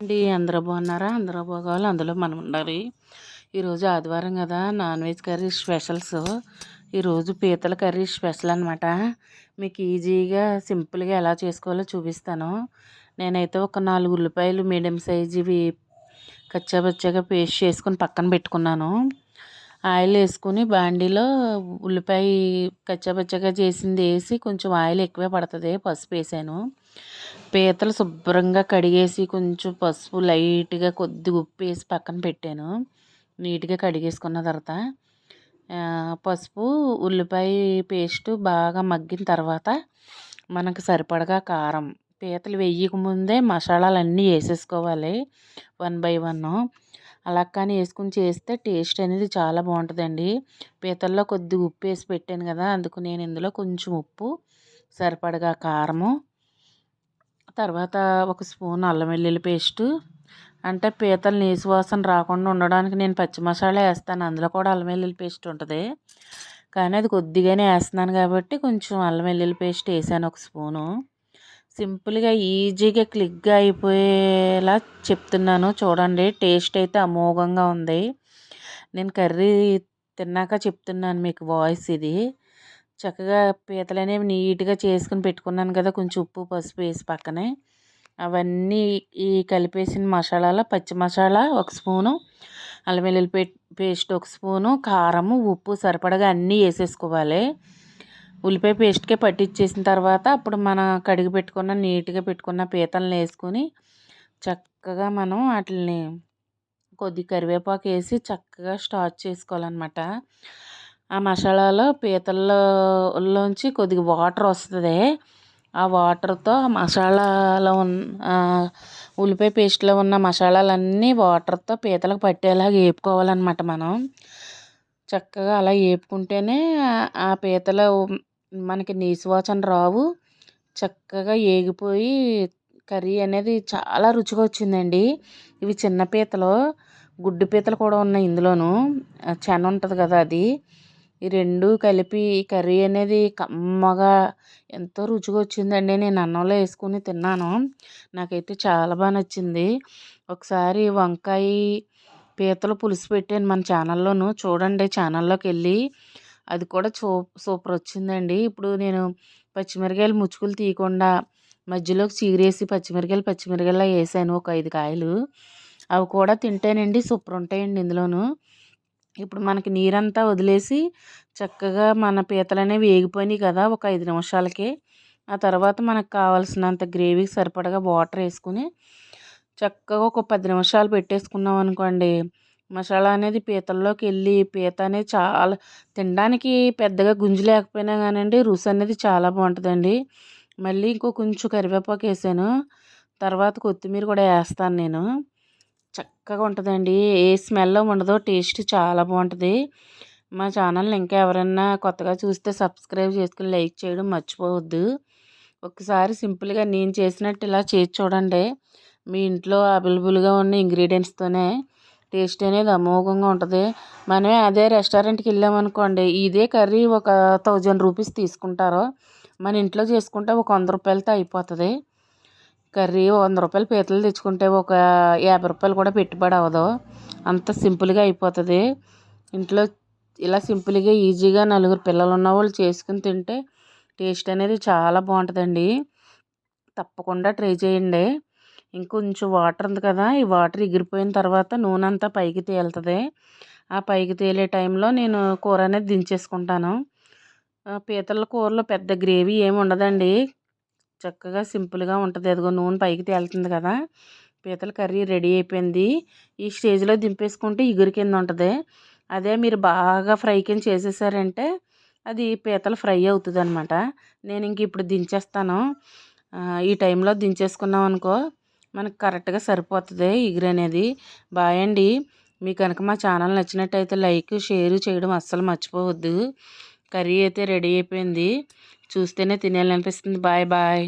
అండి. అందరూ బాగున్నారా? అందరూ బాగోవాలి? అందులో మనం ఉండాలి. ఈరోజు ఆదివారం కదా నాన్ వెజ్ కర్రీ స్పెషల్స్. ఈరోజు పీతల కర్రీ స్పెషల్ అనమాట మీకు ఈజీగా సింపుల్గా ఎలా చేసుకోవాలో చూపిస్తాను. నేనైతే ఒక నాలుగు ఉల్లిపాయలు మీడియం సైజువి కచ్చాబచ్చాగా పేస్ట్ చేసుకొని పక్కన పెట్టుకున్నాను. ఆయిల్ వేసుకుని బాండీలో ఉల్లిపాయ కచ్చాబచ్చగా చేసింది వేసి కొంచెం ఆయిల్ ఎక్కువే పడుతుంది పసుపు వేసాను. పీతలు శుభ్రంగా కడిగేసి కొంచెం పసుపు లైట్గా కొద్దిగా ఉప్పు వేసి పక్కన పెట్టాను. నీట్గా కడిగేసుకున్న తర్వాత పసుపు ఉల్లిపాయ పేస్ట్ బాగా మగ్గిన తర్వాత మనకు సరిపడగా కారం పీతలు వేయకముందే మసాలాలు అన్నీ వేసేసుకోవాలి వన్ బై వన్. అలా కానీ వేసుకుని చేస్తే టేస్ట్ అనేది చాలా బాగుంటుందండి. పీతల్లో కొద్దిగా ఉప్పు వేసి పెట్టాను కదా అందుకు నేను ఇందులో కొంచెం ఉప్పు సరిపడగా కారము తర్వాత ఒక స్పూన్ అల్లం వెల్లుల్లి పేస్టు. అంటే పీతలు నీసు వాసన రాకుండా ఉండడానికి నేను పచ్చి మసాలా వేస్తాను. అందులో కూడా అల్లం వెల్లుల్లి పేస్ట్ ఉంటుంది. కానీ అది కొద్దిగానే వేస్తున్నాను కాబట్టి కొంచెం అల్లం వెల్లుల్లి పేస్ట్ వేసాను ఒక స్పూను. సింపుల్గా ఈజీగా క్లిక్గా అయిపోయేలా చెప్తున్నాను. చూడండి టేస్ట్ అయితే అమోఘంగా ఉంది. నేను కర్రీ తిన్నాక చెప్తున్నాను మీకు వాయిస్ ఇది. చక్కగా పీతలనేవి నీట్గా చేసుకుని పెట్టుకున్నాను కదా! కొంచెం ఉప్పు పసుపు వేసి పక్కనే. అవన్నీ ఈ కలిపేసిన మసాలాలో పచ్చి మసాలా ఒక స్పూను అల్లం వెల్లుల్లి పేస్ట్ ఒక స్పూను కారము ఉప్పు సరిపడగా అన్నీ వేసేసుకోవాలి. ఉల్లిపాయ పేస్ట్కే పట్టించేసిన తర్వాత అప్పుడు మన కడిగి పెట్టుకున్న నీట్గా పెట్టుకున్న పీతలను వేసుకొని చక్కగా మనం వాటిని కొద్ది కరివేపాకు వేసి చక్కగా స్టార్ట్ చేసుకోవాలన్నమాట. ఆ మసాలాలో పీతల్లోంచి కొద్దిగా వాటర్ వస్తుంది. ఆ వాటర్తో మసాలాలో ఉన్న ఉల్లిపాయ పేస్ట్లో ఉన్న మసాలాలన్నీ వాటర్తో పీతలకు పట్టేలాగా వేపుకోవాలన్నమాట మనం. చక్కగా అలా వేపుకుంటేనే ఆ పీతలు మనకి నీసువాసన రావు. చక్కగా ఏగిపోయి కర్రీ అనేది చాలా రుచిగా వచ్చిందండి. ఇవి చిన్న పీతలు గుడ్డు పీతలు కూడా ఉన్నాయి ఇందులోను. చెన ఉంటుంది కదా అది. ఈ రెండు కలిపి కర్రీ అనేది కమ్మగా ఎంతో రుచిగా వచ్చిందండి నేను అన్నంలో వేసుకుని తిన్నాను. నాకైతే చాలా బాగా నచ్చింది. ఒకసారి వంకాయ పీతలు పులుసు పెట్టాను మన ఛానల్లోను. చూడండి ఛానల్లోకి వెళ్ళి అది కూడా చూ సూపర్ వచ్చిందండి ఇప్పుడు నేను పచ్చిమిరకాయలు ముచ్చుకులు తీయకుండా మధ్యలోకి చీరేసి పచ్చిమిరకాయలు పచ్చిమిరకాయలు వేసాను ఒక ఐదు కాయలు. అవి కూడా తింటేనండి. సూపర్ ఉంటాయండి ఇందులోను. ఇప్పుడు మనకి నీరంతా వదిలేసి చక్కగా మన పీతలు అనేవి వేగిపోయినాయి కదా ఒక ఐదు నిమిషాలకి. ఆ తర్వాత మనకు కావాల్సినంత గ్రేవీకి సరిపడగా వాటర్ వేసుకుని చక్కగా ఒక పది నిమిషాలు పెట్టేసుకున్నాం అనుకోండి. మసాలా అనేది పీతల్లోకి వెళ్ళి పీత అనేది చాలా తినడానికి పెద్దగా గుంజు లేకపోయినా కానివ్వండి రుచి అనేది చాలా బాగుంటుందండి. మళ్ళీ ఇంకో కొంచెం కరివేపాకు వేసాను. తర్వాత కొత్తిమీర కూడా వేస్తాను నేను. చక్కగా ఉంటుందండి. ఏ స్మెల్ ఉండదు టేస్ట్ చాలా బాగుంటుంది. మా ఛానల్ని ఇంకా ఎవరైనా కొత్తగా చూస్తే సబ్స్క్రైబ్ చేసుకుని లైక్ చేయడం మర్చిపోవద్దు. ఒకసారి సింపుల్గా నేను చేసినట్టు ఇలా చేసి చూడండి. మీ ఇంట్లో అవైలబుల్గా ఉన్న ఇంగ్రీడియంట్స్తోనే టేస్ట్ అనేది అమోఘంగా ఉంటుంది. మనమే అదే రెస్టారెంట్కి వెళ్ళామనుకోండి ఇదే కర్రీ ఒక థౌజండ్ రూపీస్ తీసుకుంటారు మన ఇంట్లో చేసుకుంటే ఒక వంద రూపాయలతో అయిపోతుంది. కర్రీ వంద రూపాయలు పీతలు తెచ్చుకుంటే ఒక యాభై రూపాయలు కూడా పెట్టుబడి అవ్వదు. అంత సింపుల్గా అయిపోతుంది. ఇంట్లో ఇలా సింపుల్గా ఈజీగా నలుగురు పిల్లలు ఉన్న వాళ్ళు చేసుకుని తింటే టేస్ట్ అనేది చాలా బాగుంటుందండి. తప్పకుండా ట్రై చేయండి. ఇంకొంచెం వాటర్ ఉంది కదా ఈ వాటర్ ఎగిరిపోయిన తర్వాత నూనె అంతా పైకి తేలుతుంది. ఆ పైకి తేలే టైంలో నేను కూర అనేది దించేసుకుంటాను. పీతల కూరలో పెద్ద గ్రేవీ ఏమి ఉండదండి. చక్కగా సింపుల్గా ఉంటుంది. అదిగో నూనె పైకి తేలుతుంది కదా. పీతల కర్రీ రెడీ అయిపోయింది. ఈ స్టేజ్లో దింపేసుకుంటే ఇగురు కింద ఉంటుంది. అదే మీరు బాగా ఫ్రై కింద చేసేసారంటే అది పీతలు ఫ్రై అవుతుంది అనమాట నేను ఇంక ఇప్పుడు దించేస్తాను. ఈ టైంలో దించేసుకున్నాం అనుకో మనకు కరెక్ట్గా సరిపోతుంది ఇగురు అనేది. బాయ్ మీకు కనుక మా ఛానల్ నచ్చినట్టయితే లైక్ షేర్ చేయడం అస్సలు మర్చిపోవద్దు. కర్రీ అయితే రెడీ అయిపోయింది. చూస్తేనే తినేయాలనిపిస్తుంది బాయ్ బాయ్.